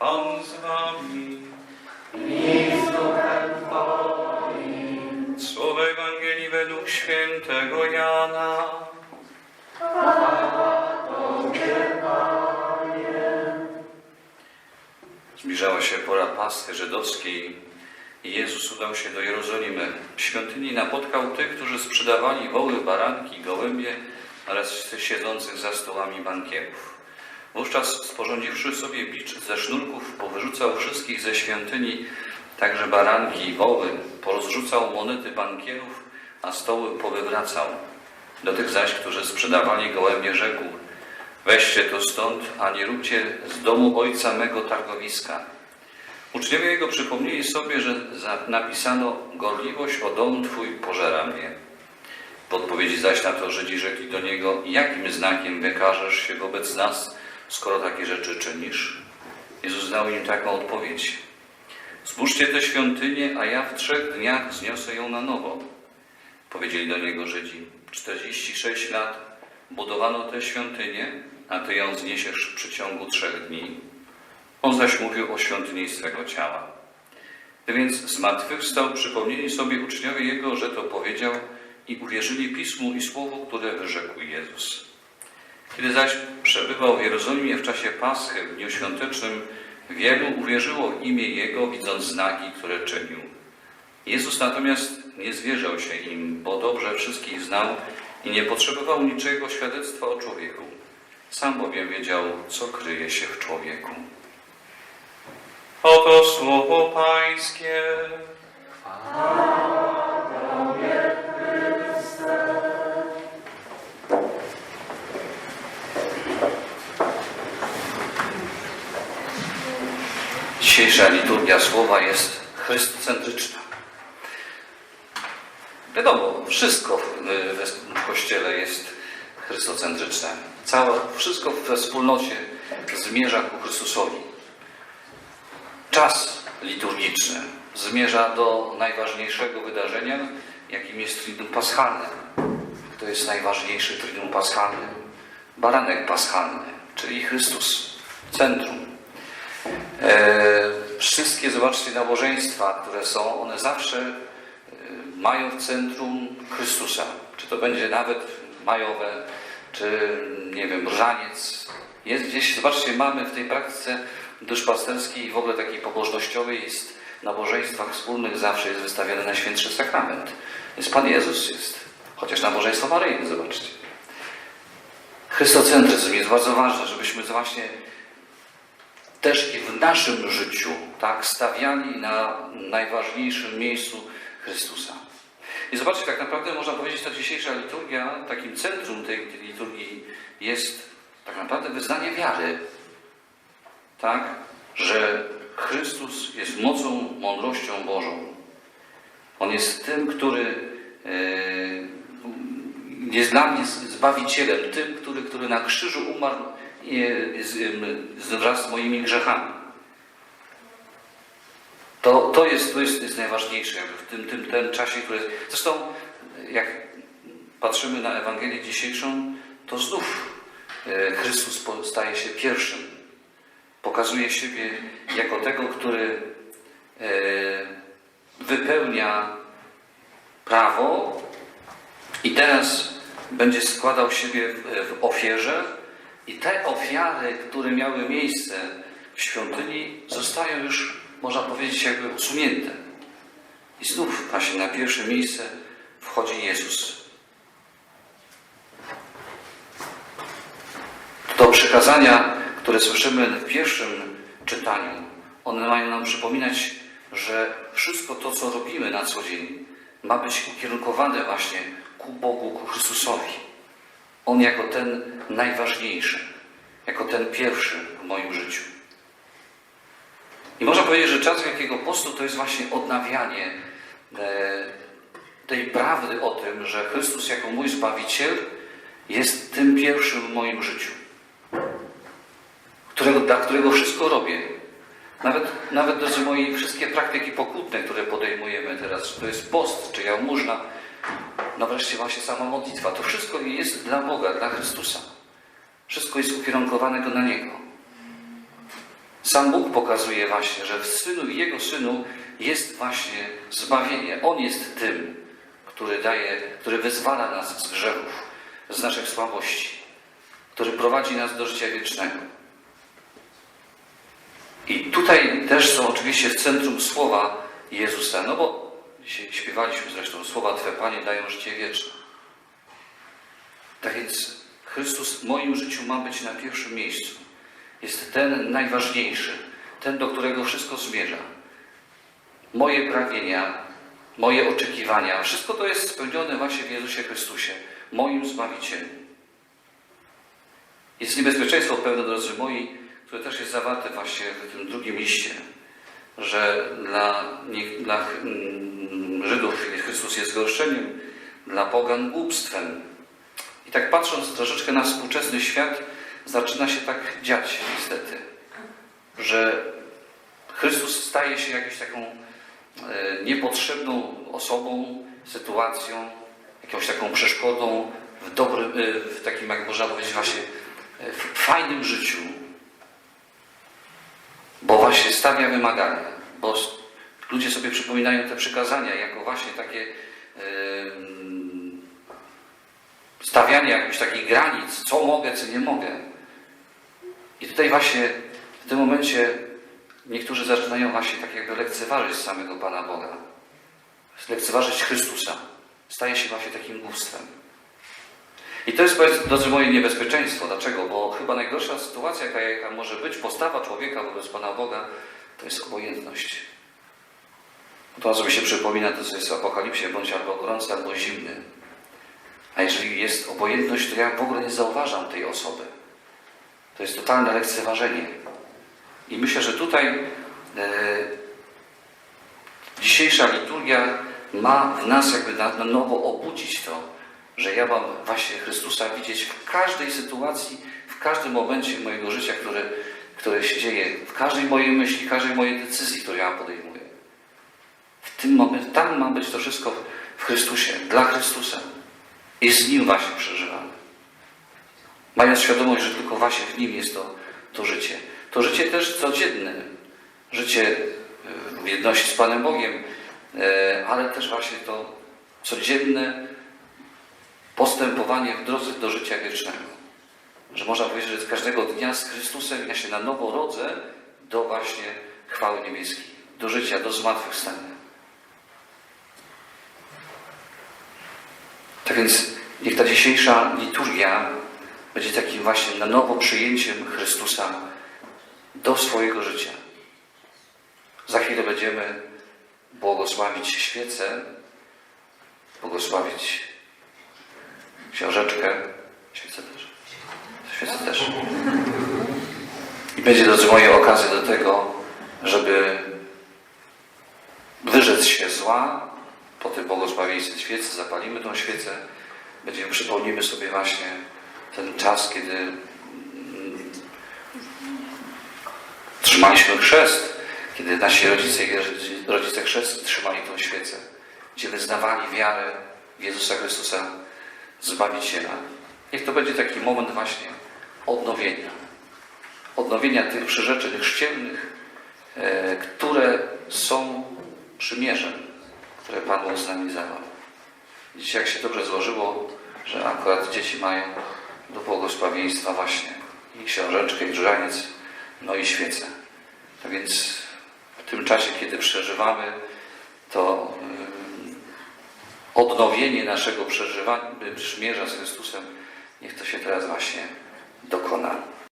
Pan z wami. Słowo Ewangelii według świętego Jana. Zbliżała się pora Paschy żydowskiej i Jezus udał się do Jerozolimy. W świątyni napotkał tych, którzy sprzedawali woły, baranki, gołębie oraz siedzących za stołami bankierów. Wówczas sporządziwszy sobie bicz ze sznurków, powyrzucał wszystkich ze świątyni, także baranki i woły, porozrzucał monety bankierów, a stoły powywracał. Do tych zaś, którzy sprzedawali gołębie, rzekł: Weźcie to stąd, a nie róbcie z domu ojca mego targowiska. Uczniowie jego przypomnieli sobie, że napisano: Gorliwość o dom twój pożera mnie. W odpowiedzi zaś na to Żydzi rzekli do niego: Jakim znakiem wykażesz się wobec nas, skoro takie rzeczy czynisz? Jezus dał im taką odpowiedź: Zbóżcie tę świątynię, a ja w trzech dniach zniosę ją na nowo. Powiedzieli do niego Żydzi: 46 lat budowano tę świątynię, a ty ją zniesiesz w przeciągu trzech dni. On zaś mówił o świątyni swego ciała. Gdy więc zmartwychwstał, przypomnieli sobie uczniowie Jego, że to powiedział i uwierzyli Pismu i Słowu, które wyrzekł Jezus. Kiedy zaś przebywał w Jerozolimie w czasie Paschy, w dniu świątecznym, wielu uwierzyło w imię Jego, widząc znaki, które czynił. Jezus natomiast nie zwierzał się im, bo dobrze wszystkich znał i nie potrzebował niczego świadectwa o człowieku. Sam bowiem wiedział, co kryje się w człowieku. Oto słowo Pańskie. Dzisiejsza liturgia słowa jest chrystocentryczna. Wiadomo, wszystko w, Kościele jest chrystocentryczne. Całe, wszystko we wspólnocie zmierza ku Chrystusowi. Czas liturgiczny zmierza do najważniejszego wydarzenia, jakim jest Triduum Paschalne. To jest najważniejszy Triduum Paschalny? Baranek Paschalny, czyli Chrystus, centrum. E, wszystkie, zobaczcie, nabożeństwa, które są, one zawsze e, mają w centrum Chrystusa. Czy to będzie nawet majowe, czy nie wiem, różaniec. Jest gdzieś, zobaczcie, mamy w tej praktyce duszpasterskiej i w ogóle takiej pobożnościowej jest nabożeństwach wspólnych zawsze jest wystawiony Najświętszy Sakrament. Jest Pan Jezus jest. Chociaż nabożeństwo maryjne, zobaczcie. Chrystocentryzm jest bardzo ważny, żebyśmy właśnie też i w naszym życiu tak stawiali na najważniejszym miejscu Chrystusa. I zobaczcie, tak naprawdę można powiedzieć, ta dzisiejsza liturgia, takim centrum tej, liturgii jest tak naprawdę wyznanie wiary. Tak? Że Chrystus jest mocą, mądrością Bożą. On jest tym, który e, jest dla mnie zbawicielem, tym, który, który na krzyżu umarł z, wraz z moimi grzechami. To, to, jest, to jest, jest najważniejsze w tym, tym, tym czasie, który. Zresztą, jak patrzymy na Ewangelię dzisiejszą, to znów e, Chrystus staje się pierwszym. Pokazuje siebie jako tego, który e, wypełnia prawo i teraz będzie składał siebie w ofierze i te ofiary, które miały miejsce w świątyni, zostają już, można powiedzieć, jakby usunięte. I znów właśnie na pierwsze miejsce wchodzi Jezus. To przykazania, które słyszymy w pierwszym czytaniu, one mają nam przypominać, że wszystko to, co robimy na co dzień, ma być ukierunkowane właśnie ku Bogu, ku Chrystusowi. On jako ten najważniejszy, jako ten pierwszy w moim życiu. I można powiedzieć, że czas Wielkiego Postu to jest właśnie odnawianie e, tej prawdy o tym, że Chrystus jako mój Zbawiciel jest tym pierwszym w moim życiu, którego, dla którego wszystko robię. Nawet, nawet drodzy moi, wszystkie praktyki pokutne, które podejmujemy teraz, czy to jest post, czy jałmużna, no wreszcie właśnie sama modlitwa, to wszystko jest dla Boga, dla Chrystusa. Wszystko jest ukierunkowane na Niego. Sam Bóg pokazuje właśnie, że w Synu i Jego Synu jest właśnie zbawienie. On jest tym, który daje, który wyzwala nas z grzechów, z naszych słabości, który prowadzi nas do życia wiecznego. I tutaj też są oczywiście w centrum słowa Jezusa, no bo dzisiaj śpiewaliśmy zresztą, słowa Twe Panie dają życie wieczne. Tak więc Chrystus w moim życiu ma być na pierwszym miejscu. Jest ten najważniejszy, ten, do którego wszystko zmierza. Moje pragnienia, moje oczekiwania, wszystko to jest spełnione właśnie w Jezusie Chrystusie, moim Zbawicielu. Jest niebezpieczeństwo pewne, drodzy moi, które też jest zawarte właśnie w tym drugim liście, że dla, dla mm, Żydów Chrystus jest zgorszeniem, dla pogan głupstwem. I tak patrząc troszeczkę na współczesny świat, zaczyna się tak dziać niestety, że Chrystus staje się jakąś taką e, niepotrzebną osobą, sytuacją, jakąś taką przeszkodą w dobrym, e, w takim, jak można powiedzieć, właśnie e, w fajnym życiu. Bo właśnie stawia wymagania, bo ludzie sobie przypominają te przykazania jako właśnie takie em, stawianie jakichś takich granic, co mogę, co nie mogę. I tutaj właśnie w tym momencie niektórzy zaczynają właśnie tak jakby lekceważyć samego Pana Boga. Lekceważyć Chrystusa. Staje się właśnie takim głupstwem. I to jest, drodzy moi, niebezpieczeństwo. Dlaczego? Bo chyba najgorsza sytuacja, jaka, jaka może być, postawa człowieka wobec Pana Boga, to jest obojętność. To razu mi się przypomina to, co jest w Apokalipsie, bądź albo gorący, albo zimny. A jeżeli jest obojętność, to ja w ogóle nie zauważam tej osoby. To jest totalne lekceważenie. I myślę, że tutaj e, dzisiejsza liturgia ma w nas jakby na, na nowo obudzić to, że ja mam właśnie Chrystusa widzieć w każdej sytuacji, w każdym momencie mojego życia, które, które się dzieje, w każdej mojej myśli, każdej mojej decyzji, którą ja podejmuję. W tym momencie, tam ma być to wszystko w Chrystusie, dla Chrystusa. I z Nim właśnie przeżywamy. Mając świadomość, że tylko właśnie w Nim jest to, to życie. To życie też codzienne. Życie e, w jedności z Panem Bogiem, e, ale też właśnie to codzienne postępowanie w drodze do życia wiecznego. Że można powiedzieć, że każdego dnia z Chrystusem ja się na nowo rodzę do właśnie chwały niebieskiej, do życia, do zmartwychwstania. Tak więc niech ta dzisiejsza liturgia będzie takim właśnie na nowo przyjęciem Chrystusa do swojego życia. Za chwilę będziemy błogosławić świecę, błogosławić książeczkę, świecę też. Świecę też. I będzie, drodzy moje, okazja do tego, żeby wyrzec się zła, po tym błogosławieństwie świecy, zapalimy tą świecę, będziemy, przypomnimy sobie właśnie ten czas, kiedy trzymaliśmy chrzest, kiedy nasi rodzice, rodzice chrzest trzymali tą świecę, gdzie wyznawali wiarę Jezusa Chrystusa, Zbawiciela. Niech to będzie taki moment właśnie odnowienia. Odnowienia tych przyrzeczeń chrzcielnych, e, które są przymierzem, które Pan z nami zawarł. Dzisiaj jak się dobrze złożyło, że akurat dzieci mają do błogosławieństwa właśnie i książeczkę, i różaniec, no i świecę. Tak więc w tym czasie, kiedy przeżywamy to odnowienie naszego przeżywania, przymierza z Chrystusem, niech to się teraz właśnie dokona.